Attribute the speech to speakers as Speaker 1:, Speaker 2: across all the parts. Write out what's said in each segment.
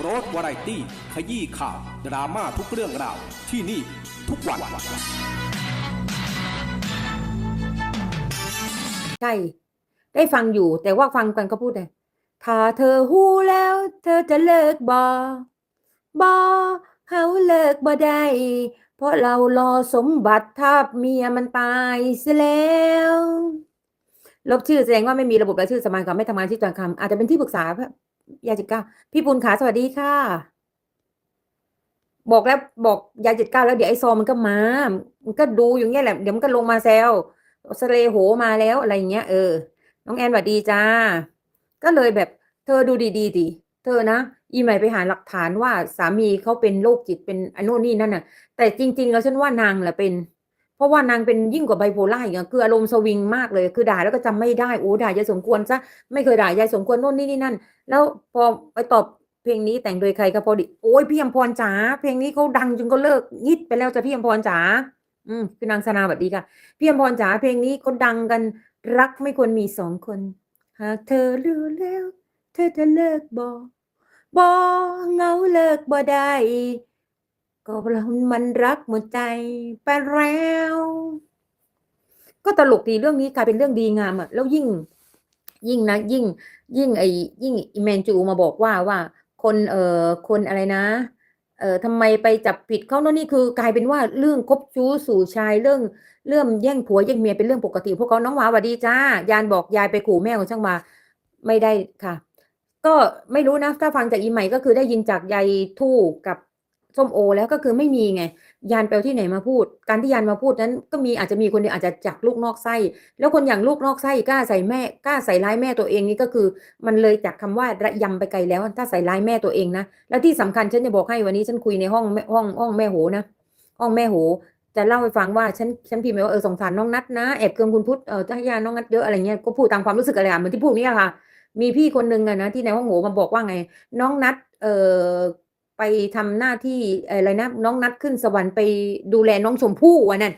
Speaker 1: โรสวาไรตี้ ขยี้ข่าว ดราม่าทุกเรื่องราว ที่นี่ทุกวัน
Speaker 2: ใช่ ได้ฟังอยู่แต่ว่าฟังกันก็พูดเลยถ้าเธอหู้แล้ว เธอจะเลิกบอบอเฮาเลิกบ่ได้ เพราะเรารอสมบัติทับเมียมันตายเสียแล้วลบชื่อแสดงว่าไม่มีระบบรายชื่อสมานกับไม่ทำงานที่จางคำอาจจะเป็นที่ปรึกษา ยาจิตเก้าพี่ปุณขาสวัสดีค่ะ บอกแล้วบอกยาจิตเก้าแล้วเดี๋ยวไอซอมันก็มามันก็ดูอย่างเงี้ยแหละเดี๋ยวมันก็ลงมาแซวสเลโหมาแล้วอะไรเงี้ยเออ น้องแอนสวัสดีจ้า ก็เลยแบบเธอดูดีๆดิเธอนะอีใหม่ไปหาหลักฐานว่าสามีเขาเป็นโรคจิตเป็นอนโน่นนี่นั่นน่ะ แต่จริง ๆ แล้วฉันว่านางแหละเป็น เพราะว่านางเป็นยิ่งกว่าไบโพล่าอีกอะคืออารมณ์สวิงมากเลย คือด่าแล้วก็จำไม่ได้โอ้ด่ายายสมควรซะไม่เคยด่ายายสมควรโน่นนี่นี่นั่น แล้วพอไปตอบเพลงนี้แต่งโดยใครก็พอดีโอ้ยพี่อมพรจ๋าเพลงนี้เขาดังจนก็เลิกยิดไปแล้วจ้ะพี่อมพรจ๋าอืมคือนางสนาสวัสดีค่ะพี่อมพรจ๋าเพลงนี้เขาดังกันรักไม่ควรมีสองคน หากเธอรู้แล้ว เธอจะเลิกบอบอเงาเลิกบ่ได้ ก็เพรามันรักหมดใจไปแล้ว ก็ตลกดีเรื่องนี้กลายเป็นเรื่องดีงามอะแล้วยิ่ง ยิ่งนะยิ่ง ยิ่งไอ้ยิ่งอิแมนจูมาบอกว่าว่า คนเอ่อคนอะไรนะเอ่อทำไมไปจับผิดเขาโน่นนี่คือกลายเป็นว่าเรื่องคบชู้สู่ชายเรื่องเรื่องแย่งผัวแย่งเมียเป็นเรื่องปกติ พวกเขาน้องหวาสวัสดีจ้ายานบอกยายไปขู่แม่ของช่างมาไม่ได้ค่ะ ก็ไม่รู้นะถ้าฟังจากอีใหม่ก็คือได้ยินจากยายทู่กับ ส้มโอ แล้วก็คือไม่มีไง ยานไปเอาที่ไหนมาพูด การที่ยานมาพูดนั้นก็มีอาจจะมีคนเดียวอาจจะจากลูกนอกไส้ แล้วคนอย่างลูกนอกไส้กล้าใส่แม่กล้าใส่ร้ายแม่ตัวเองนี่ก็คือ มันเลยจากคำว่าระยำไปไกลแล้ว ถ้าใส่ร้ายแม่ตัวเองนะแล้วที่สำคัญฉันจะบอกให้วันนี้ฉันคุยในห้องแม่ห้องห้องแม่โหนะห้องแม่โหจะเล่าให้ฟังว่าฉันฉันพิมพ์ไปว่าเออสงสารน้องนัทนะแอบเคืองคุณพุทธเออถ้ายาน้องนัทเยอะอะไรเงี้ยก็พูดตามความรู้สึกอะไรเหมือนที่พูดนี่ค่ะ มีพี่คนหนึ่งอะนะที่ในห้องโหมาบอกว่าไง น้องนัทเออ ไปทำหน้าที่อะไรนะน้องนัทขึ้นสวรรค์ไปดูแลน้องชมพู่วันนั้น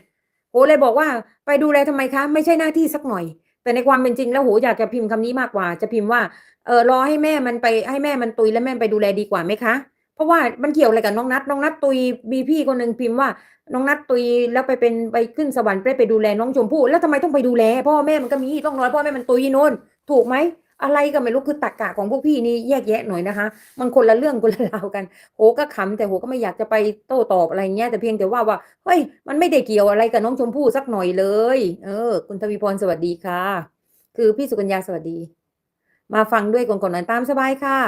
Speaker 2: โหเลยบอกว่าไปดูแลทำไมคะ ไม่ใช่หน้าที่สักหน่อย แต่ในความเป็นจริงแล้วโหอยากจะพิมพ์คำนี้มากกว่า จะพิมพ์ว่าเออรอให้แม่มันไปให้แม่มันตุยแล้วแม่ไปดูแลดีกว่าไหมคะ เพราะว่ามันเกี่ยวอะไรกับน้องนัทน้องนัทตุยมีพี่คนหนึ่งพิมพ์ว่าน้องนัทตุยแล้วไปเป็นไปขึ้นสวรรค์ไปไปดูแลน้องชมพู่แล้วทำไมต้องไปดูแลพ่อแม่มันก็มีต้องรอพ่อแม่มันตุยโน่นถูกไหม อะไรก็ไม่รู้คือตรรกะของพวกพี่นี่แยกแยะหน่อยนะคะมันคนละเรื่องคนละราวกันโหก็ขำแต่โหก็ไม่อยากจะไปโต้ตอบอะไรเงี้ยแต่เพียงแต่ว่าว่าเฮ้ยมันไม่ได้เกี่ยวอะไรกับน้องชมพู่สักหน่อยเลย เออ คุณทวีพรสวัสดีค่ะ คือพี่สุกัญญาสวัสดี มาฟังด้วยก่อนก่อนนตามสบายค่ะ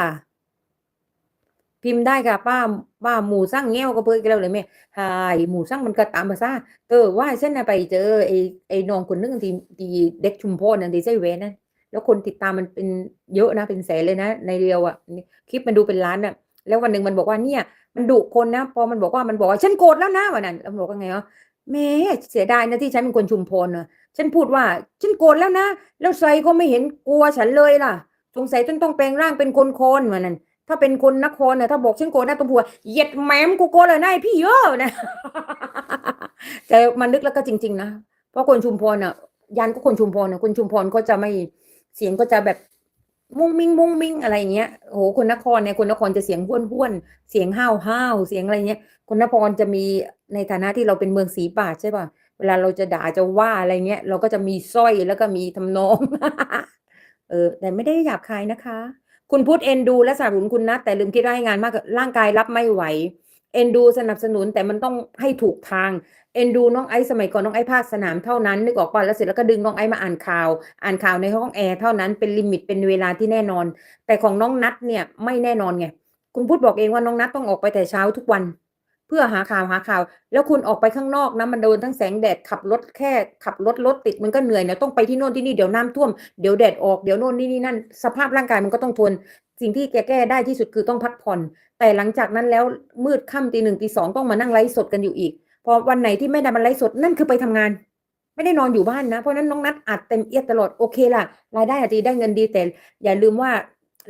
Speaker 2: พิมพ์ได้ค่ะป้าป้าหมูสั่งแง้วก็เพิ่งกันแล้วเลยแม่หายหมูสั่งมันก็ตามภาษาเออว่าฉันนะไปเจอไอ้ไอ้น้องคนนึงที่ที่เด็กชุมพรนั่นที่ใส่แวนนั่น แล้วคนติดตามมันเป็นเยอะนะเป็นแสนเลยนะ ในเรียวอะคลิปมันดูเป็นล้านอะแล้ววันหนึ่งมันบอกว่าเนี่ย มันดุคนนะ พอมันบอกว่ามันบอกว่าฉันโกรธแล้วนะวันนั้นแล้วบอกว่าไงวะแม่เสียดายนะที่ฉันเป็นคนชุมพรเนอะฉันพูดว่าฉันโกรธแล้วนะ แล้วไซก็ไม่เห็นกลัวฉันเลยล่ะ สงสัยฉันต้องแปลงร่างเป็นคนโคนเหมือนนั้นถ้าเป็นคนนครเนี่ยถ้าบอกฉันโกรธนะต้องพูดว่าเหยียดแหมมกูโกรธเลยนะไอ้พี่เยอะนะแต่มันนึกแล้วก็จริง ๆ นะเพราะคนชุมพรน่ะยันก็คนชุมพรน่ะคนชุมพรก็จะไม่ เสียงก็จะแบบมุ้งมิงมุ้งมิงอะไรอย่างเงี้ยโอ้โหคนนครเนี่ยคนนครจะเสียงห้วนห้วนเสียงห้าวห้าวเสียงอะไรเงี้ย คนนครจะมีในฐานะที่เราเป็นเมืองสีบาใช่ป่ะเวลาเราจะด่าจะว่าอะไรเงี้ย เราก็จะมีสร้อยแล้วก็มีทำนอง เออ แต่ไม่ได้หยาบคายนะคะ คุณพูดเอ็นดูและสนับสนุนคุณนัทแต่ลืมคิดว่างานมากร่างกายรับไม่ไหว เอ็นดูสนับสนุนแต่มันต้องให้ถูกทางเอ็นดูน้องไอซ์สมัยก่อนน้องไอซ์ภาคสนามเท่านั้นนึกออกป่ะแล้วเสร็จแล้วก็ดึงน้องไอซ์มาอ่านข่าว อ่านข่าวในห้องแอร์เท่านั้นเป็นลิมิตเป็นเวลาที่แน่นอน แต่ของน้องนัทเนี่ยไม่แน่นอนไงคุณพูดบอกเองว่าน้องนัทต้องออกไปแต่เช้าทุกวัน เพื่อหาข่าวหาข่าว แล้วคุณออกไปข้างนอกนะมันโดนทั้งแสงแดดขับรถแค่ขับรถรถติดมันก็เหนื่อยนะต้องไปที่โน่นที่นี่เดี๋ยวน้ำท่วมเดี๋ยวแดดออกเดี๋ยวโน่นนี่นี่นั่นสภาพร่างกายมันก็ต้องทน สิ่งที่แกแก้ได้ที่สุดคือต้องพักผ่อน แต่หลังจากนั้นแล้วมืดค่ำตีหนึ่งตีสองต้องมานั่งไลฟ์สดกันอยู่อีก พอวันไหนที่ไม่ได้มาไลฟ์สดนั่นคือไปทำงาน ไม่ได้นอนอยู่บ้านนะ เพราะนั้นน้องนัดอัดเต็มเอียดตลอดโอเคล่ะรายได้อาจจะได้เงินดีแต่อย่าลืมว่า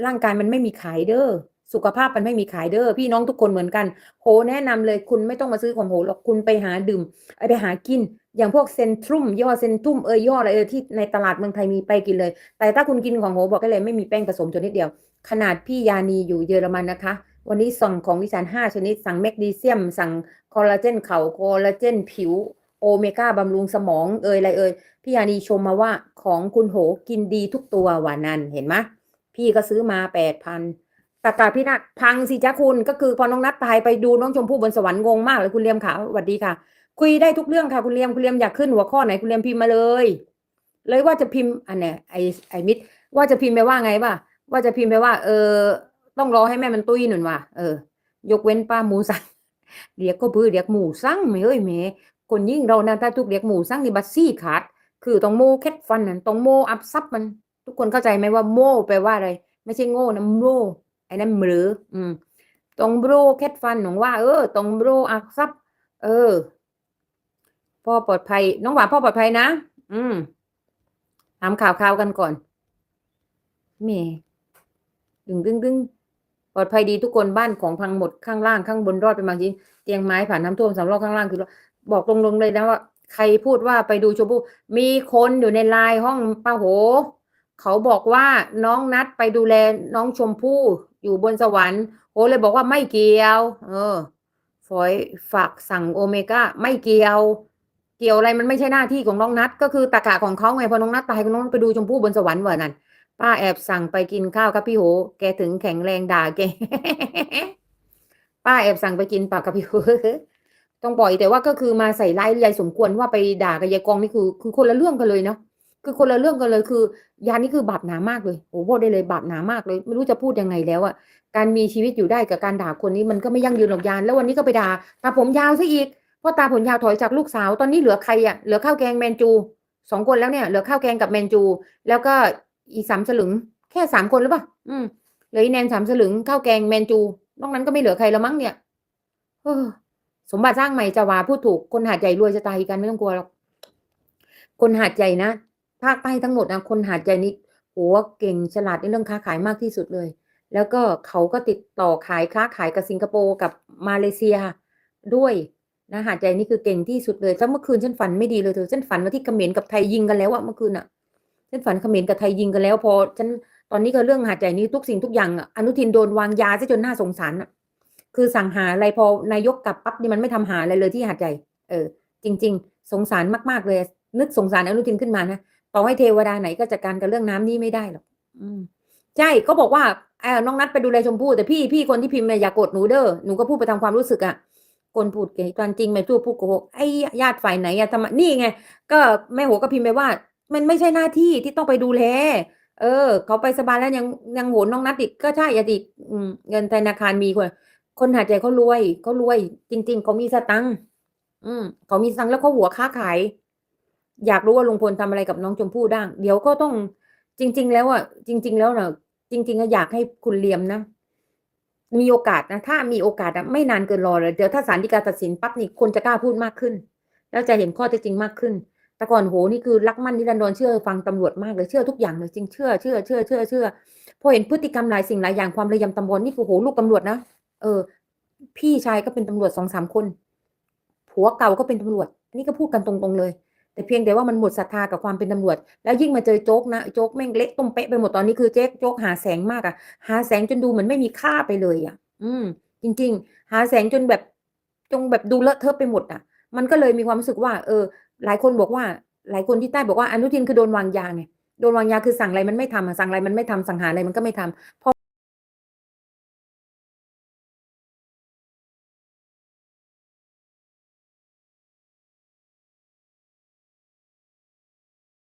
Speaker 2: ร่างกายมันไม่มีขายเด้อสุขภาพมันไม่มีขายเด้อพี่น้องทุกคนเหมือนกันโหแนะนำเลยคุณไม่ต้องมาซื้อของโหหรอกคุณไปหาดื่มไปหากิน อย่างพวกเซนทรุมย่อเซนทรุมเอยย่ออะไรเออที่ในตลาดเมืองไทยมีไปกินเลย แต่ถ้าคุณกินของโหบอกได้เลยไม่มีแป้งผสมจนนิดเดียว ขนาดพี่ยานีอยู่เยอรมันนะคะ วันนี้สั่งของดิฉันห้าชนิด สั่งแมกนีเซียม สั่งคอลลาเจนเข่าคอลลาเจนผิว โอเมก้าบำรุงสมองเอ่ยอะไรเอ่ยพี่ยานีชมมาว่าของคุณโหกินดีทุกตัววานันเห็นไหมพี่ก็ซื้อมาแปดพันตากาพี่นักพังสิจ้าคุณก็คือพอน้องนัดตายไปดูน้องชมพู่บนสวรรค์งงมากเลยคุณเลียมค่ะสวัสดีค่ะ คุยได้ทุกเรื่องค่ะคุณเลียมคุณเลียมอยากขึ้นหัวข้อไหนคุณเลียมพิมพ์มาเลย เลยว่าจะพิมพ์อันเนี้ยไอไอมิดว่าจะพิมพ์ไปว่าไงป่ะ ว่าจะพิมพ์ไปว่า เออ ต้องรอให้แม่มันตุ้ยหนุนว่ะเออยกเว้นป้าหมูสังเรียกก็พือเรียกหมูสังไม่เอ้ยแหม่คนยิ่งเรานะถ้าทุกเรียกหมูสังนี่บัตซี่ขาด คือต้องโมแคทฟันนั่นต้องโมอัพซับมัน ทุกคนเข้าใจไหมว่าโมแปลว่าอะไร ไม่ใช่โง่นะโมไอ้นั่นหรืออืมต้องโบรแคทฟันหนองว่า เออต้องโบรอัพซับเออพ่อปลอดภัย น้องหวานพ่อปลอดภัยนะ อืมถามข่าวข่าวกันก่อนแหม่ ดึงดึงดึงปลอดภัยดีทุกคนบ้านของพังหมดข้างล่างข้างบนรอดไปบางทีเตียงไม้ผ่านน้ำท่วมสำรอกข้างล่างคือบอกตรงๆเลยนะว่า ใครพูดว่าไปดูชมพู่มีคนอยู่ในไลน์ห้องป้าโห เขาบอกว่าน้องนัดไปดูแลน้องชมพู่อยู่บนสวรรค์โหเลยบอกว่าไม่เกี่ยว เออฝอยฝากสั่งโอเมก้าไม่เกี่ยว เกี่ยวอะไรมันไม่ใช่หน้าที่ของน้องนัด ก็คือตะกะของเขาไงพอน้องนัดตายก็น้องนัทไปดูชมพู่บนสวรรค์เหมือนนั่น ป้าแอบสั่งไปกินข้าวครับพี่โห แกถึงแข็งแรงด่าแก ป้าแอบสั่งไปกินปากกับพี่โห ต้องปล่อยแต่ว่าก็คือมาใส่ร้ายยายสมควรว่าไปด่ากับยายกองนี่คือ คือคนละเรื่องกันเลยเนาะ คือคนละเรื่องกันเลยคือยานี่คือบาปหนามากเลยโอ้บอได้เลยบาปหนามากเลย ไม่รู้จะพูดยังไงแล้วอะการมีชีวิตอยู่ได้กับการด่าคนนี้มันก็ไม่ยั่งยืนหรอกยาน แล้ววันนี้ก็ไปด่าตาผมยาวซะอีกเพราะตาผมยาวถอยจากลูกสาว ตอนนี้เหลือใครอะเหลือข้าวแกงแมนจูสองคนแล้วเนี่ยเหลือข้าวแกงกับแมนจู แล้วก็ อีสามสลึง แค่สามคนหรือเปล่าอืมเหลืออีแนนสามสลึงข้าวแกงแมนจูนอกนั้นก็ไม่เหลือใครแล้วมั้งเนี่ยเออสมบัติสร้างใหม่จะว่าพูดถูกคนหาดใหญ่รวยจะตายกันไม่ต้องกลัวหรอกคนหาดใหญ่นะภาคใต้ทั้งหมดนะคนหาดใหญ่นี่โอ้เก่งฉลาดในเรื่องค้าขายมากที่สุดเลย แล้วก็เขาก็ติดต่อขายค้าขายกับสิงคโปร์กับมาเลเซียด้วยนะหาดใหญ่นี่คือเก่งที่สุดเลยแล้วเมื่อคืนฉันฝันไม่ดีเลยเธอฉันฝันว่าที่เขมรกับไทยยิงกันแล้วอะเมื่อคืนอะ ฉันฝันเขมรกับไทยยิงกันแล้วพอฉันตอนนี้ก็เรื่องหาดใหญ่นี้ทุกสิ่งทุกอย่างอนุทินโดนวางยาซะจนน่าสงสารอะคือสั่งหาอะไรพอนายกกลับปั๊บนี่มันไม่ทำหาอะไรเลยที่หาดใหญ่เออ จริง ๆ สงสารมากๆเลย นึกสงสารอนุทินขึ้นมานะต่อให้เทวดาไหนก็จัดการกับเรื่องน้ำนี่ไม่ได้หรอกอืมใช่ก็บอกว่าเออน้องนัดไปดูแลชมพู่แต่พี่พี่คนที่พิมพ์เนี่ยอย่ากดหนูเด้อหนูก็พูดไปตาความรู้สึกอะคนพูดเก่งตอนจริงไม่พูดพูดโกหกไอ้ญาติฝ่ายไหนอะทำไมนี่ไง ก็แม่หัวก็พิมพ์ไปว่า มันไม่ใช่หน้าที่ที่ต้องไปดูแล เออ เขาไปสบายแล้วยังยังโหนน้องนัดอีกก็ใช่อดีตอืมเงินธนาคารมีคนคนหาใหญ่เขารวยเขารวย จริง ๆ เขามีสตังค์อืมเขามีสตังค์แล้วเขาหัวค้าขาย อยากรู้ว่าลุงพลทำอะไรกับน้องชมพู่ด้างเดี๋ยวก็ต้องจริง ๆ แล้วอะจริง ๆ แล้วเน่ะจริงๆอะอยากให้คุณเลียมนะมีโอกาสนะถ้ามีโอกาสอะไม่นานเกินรอเลยเดี๋ยวถ้าศาลฎีกาตัดสินปั๊บนี่คนจะกล้าพูดมากขึ้น แล้วจะเห็นข้อเท็จจริงมากขึ้น แต่ก่อนโหนี่คือรักมั่นนิรันดรเชื่อฟังตำรวจมากเลยเชื่อทุกอย่างเลยจริงเชื่อเชื่อเชื่อเชื่อเชื่อพอเห็นพฤติกรรมหลายสิ่งหลายอย่างความระยำตำบลนี่คือโหลูกตำรวจนะเออ พี่ชายก็เป็นตำรวจสองสามคนผัวเก่าก็เป็นตำรวจนนี้ก็พูดกันตรงๆเลย แต่เพียงแต่ว่ามันหมดศรัทธากับความเป็นตำรวจ แล้วยิ่งมาเจอโจ๊กนะโจ๊กแม่งเละต้มเป๊ะไปหมดตอนนี้คือเจ๊กโจ๊กหาแสงมากอะหาแสงจนดูเหมือนไม่มีค่าไปเลยอะอืม จริง ๆ หาแสงจนแบบจงแบบดูเลอะเทอะไปหมดอะมันก็เลยมีความรู้สึกว่า เออ หลายคนบอกว่า หลายคนที่ใต้บอกว่าอนุทินคือโดนวางยาไงโดนวางยาคือสั่งอะไรมันไม่ทำอะสั่งอะไรมันไม่ทำสั่งหาอะไรมันก็ไม่ทำพอ